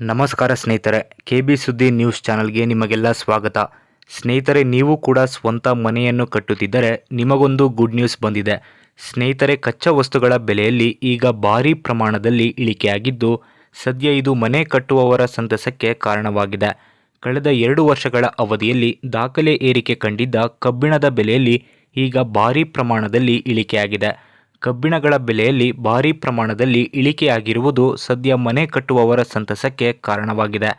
ನಮಸ್ಕಾರ ಸ್ನೇಹಿತರೆ K B ಸುದ್ದಿ ನ್ಯೂಸ್ ಚಾನಲ್ಗೆ ನಿಮಗೆಲ್ಲ ಸ್ವಾಗತ. ಸ್ನೇಹಿತರೆ, ನೀವು ಕೂಡ ಸ್ವಂತ ಮನೆಯನ್ನು ಕಟ್ಟುತ್ತಿದ್ದರೆ ನಿಮಗೊಂದು ಗುಡ್ ನ್ಯೂಸ್ ಬಂದಿದೆ. ಸ್ನೇಹಿತರೆ, ಕಚ್ಚಾ ವಸ್ತುಗಳ ಬೆಲೆಯಲ್ಲಿ ಈಗ ಭಾರೀ ಪ್ರಮಾಣದಲ್ಲಿ ಇಳಿಕೆಯಾಗಿದ್ದು, ಸದ್ಯ ಇದು ಮನೆ ಕಟ್ಟುವವರ ಸಂತಸಕ್ಕೆ ಕಾರಣವಾಗಿದೆ. ಕಳೆದ ಎರಡು ವರ್ಷಗಳ ಅವಧಿಯಲ್ಲಿ ದಾಖಲೆ ಏರಿಕೆ ಕಂಡಿದ್ದ ಕಬ್ಬಿಣದ ಬೆಲೆಯಲ್ಲಿ ಈಗ ಭಾರೀ ಪ್ರಮಾಣದಲ್ಲಿ ಇಳಿಕೆಯಾಗಿದೆ. ಕಬ್ಬಿಣಗಳ ಬೆಲೆಯಲ್ಲಿ ಭಾರೀ ಪ್ರಮಾಣದಲ್ಲಿ ಇಳಿಕೆಯಾಗಿರುವುದು ಸದ್ಯ ಮನೆ ಕಟ್ಟುವವರ ಸಂತಸಕ್ಕೆ ಕಾರಣವಾಗಿದೆ.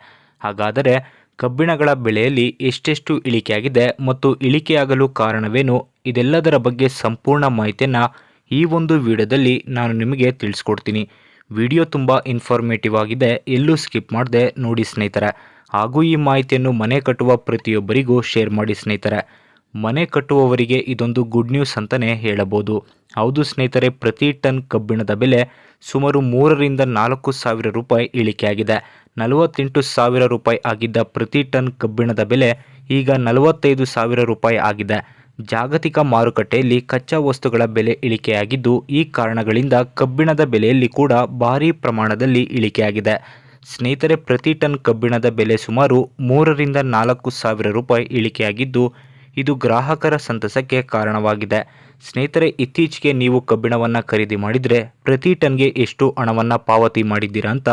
ಹಾಗಾದರೆ ಕಬ್ಬಿಣಗಳ ಬೆಲೆಯಲ್ಲಿ ಎಷ್ಟೆಷ್ಟು ಇಳಿಕೆಯಾಗಿದೆ ಮತ್ತು ಇಳಿಕೆಯಾಗಲು ಕಾರಣವೇನು? ಇದೆಲ್ಲದರ ಬಗ್ಗೆ ಸಂಪೂರ್ಣ ಮಾಹಿತಿಯನ್ನು ಈ ಒಂದು ವಿಡಿಯೋದಲ್ಲಿ ನಾನು ನಿಮಗೆ ತಿಳಿಸ್ಕೊಡ್ತೀನಿ. ವಿಡಿಯೋ ತುಂಬ ಇನ್ಫಾರ್ಮೇಟಿವ್ ಆಗಿದೆ. ಎಲ್ಲೂ ಸ್ಕಿಪ್ ಮಾಡದೆ ನೋಡಿ ಸ್ನೇಹಿತರೆ. ಹಾಗೂ ಈ ಮಾಹಿತಿಯನ್ನು ಮನೆ ಕಟ್ಟುವ ಪ್ರತಿಯೊಬ್ಬರಿಗೂ ಶೇರ್ ಮಾಡಿ ಸ್ನೇಹಿತರೆ. ಮನೆ ಕಟ್ಟುವವರಿಗೆ ಇದೊಂದು ಗುಡ್ ನ್ಯೂಸ್ ಅಂತಲೇ ಹೇಳಬಹುದು. ಹೌದು ಸ್ನೇಹಿತರೆ, ಪ್ರತಿ ಟನ್ ಕಬ್ಬಿಣದ ಬೆಲೆ ಸುಮಾರು ಮೂರರಿಂದ ನಾಲ್ಕು ಸಾವಿರ ರೂಪಾಯಿ ಇಳಿಕೆಯಾಗಿದೆ. ನಲವತ್ತೆಂಟು ಸಾವಿರ ರೂಪಾಯಿ ಆಗಿದ್ದ ಪ್ರತಿ ಟನ್ ಕಬ್ಬಿಣದ ಬೆಲೆ ಈಗ ನಲವತ್ತೈದು ಸಾವಿರ ರೂಪಾಯಿ ಆಗಿದೆ. ಜಾಗತಿಕ ಮಾರುಕಟ್ಟೆಯಲ್ಲಿ ಕಚ್ಚಾ ವಸ್ತುಗಳ ಬೆಲೆ ಇಳಿಕೆಯಾಗಿದ್ದು, ಈ ಕಾರಣಗಳಿಂದ ಕಬ್ಬಿಣದ ಬೆಲೆಯಲ್ಲಿ ಕೂಡ ಭಾರೀ ಪ್ರಮಾಣದಲ್ಲಿ ಇಳಿಕೆಯಾಗಿದೆ. ಸ್ನೇಹಿತರೆ, ಪ್ರತಿ ಟನ್ ಕಬ್ಬಿಣದ ಬೆಲೆ ಸುಮಾರು ಮೂರರಿಂದ ನಾಲ್ಕು ಸಾವಿರ ರೂಪಾಯಿ ಇಳಿಕೆಯಾಗಿದ್ದು ಇದು ಗ್ರಾಹಕರ ಸಂತಸಕ್ಕೆ ಕಾರಣವಾಗಿದೆ. ಸ್ನೇಹಿತರೆ, ಇತ್ತೀಚೆಗೆ ನೀವು ಕಬ್ಬಿಣವನ್ನು ಖರೀದಿ ಮಾಡಿದರೆ ಪ್ರತಿ ಟನ್ಗೆ ಎಷ್ಟು ಹಣವನ್ನು ಪಾವತಿ ಮಾಡಿದ್ದೀರಾ ಅಂತ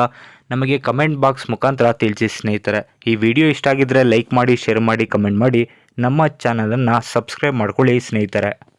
ನಮಗೆ ಕಮೆಂಟ್ ಬಾಕ್ಸ್ ಮುಖಾಂತರ ತಿಳಿಸಿ ಸ್ನೇಹಿತರೆ. ಈ ವಿಡಿಯೋ ಇಷ್ಟ ಆಗಿದ್ದರೆ ಲೈಕ್ ಮಾಡಿ, ಶೇರ್ ಮಾಡಿ, ಕಮೆಂಟ್ ಮಾಡಿ. ನಮ್ಮ ಚಾನಲನ್ನು ಸಬ್ಸ್ಕ್ರೈಬ್ ಮಾಡ್ಕೊಳ್ಳಿ ಸ್ನೇಹಿತರೆ.